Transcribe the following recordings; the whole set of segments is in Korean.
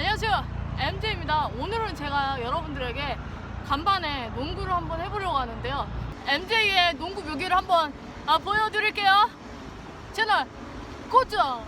안녕하세요. MJ입니다. 오늘은 제가 여러분들에게 간만에 농구를 한번 해보려고 하는데요. MJ의 농구 묘기를 한번 아, 보여드릴게요. 채널 고정!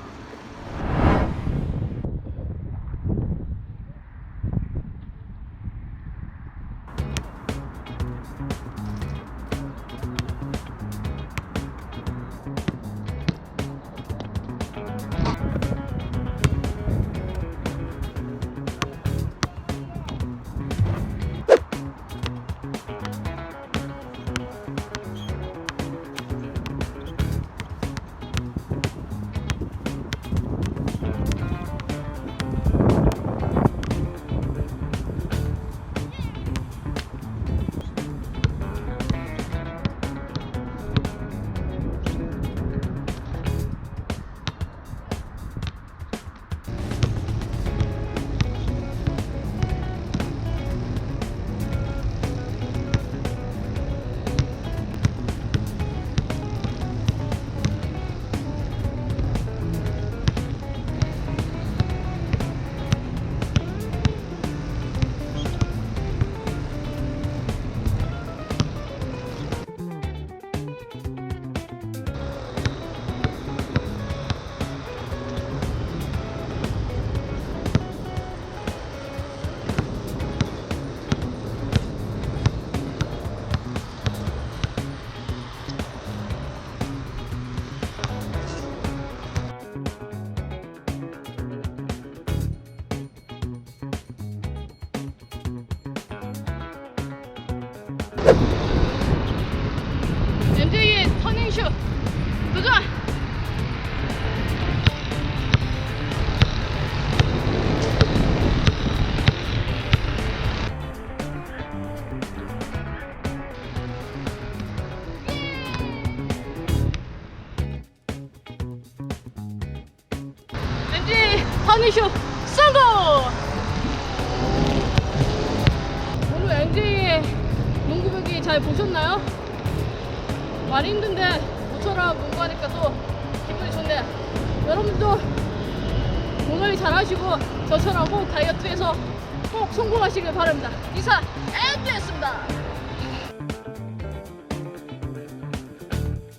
슛 도전! MJ 터닝슛 성공! 오늘 MJ의 농구벽이 잘 보셨나요? 많이 힘든데 모처럼 농구하니까 또 기분이 좋네요. 여러분도 몸관리 잘 하시고 저처럼 꼭 다이어트해서 꼭 성공하시길 바랍니다. 이상 앤드였습니다.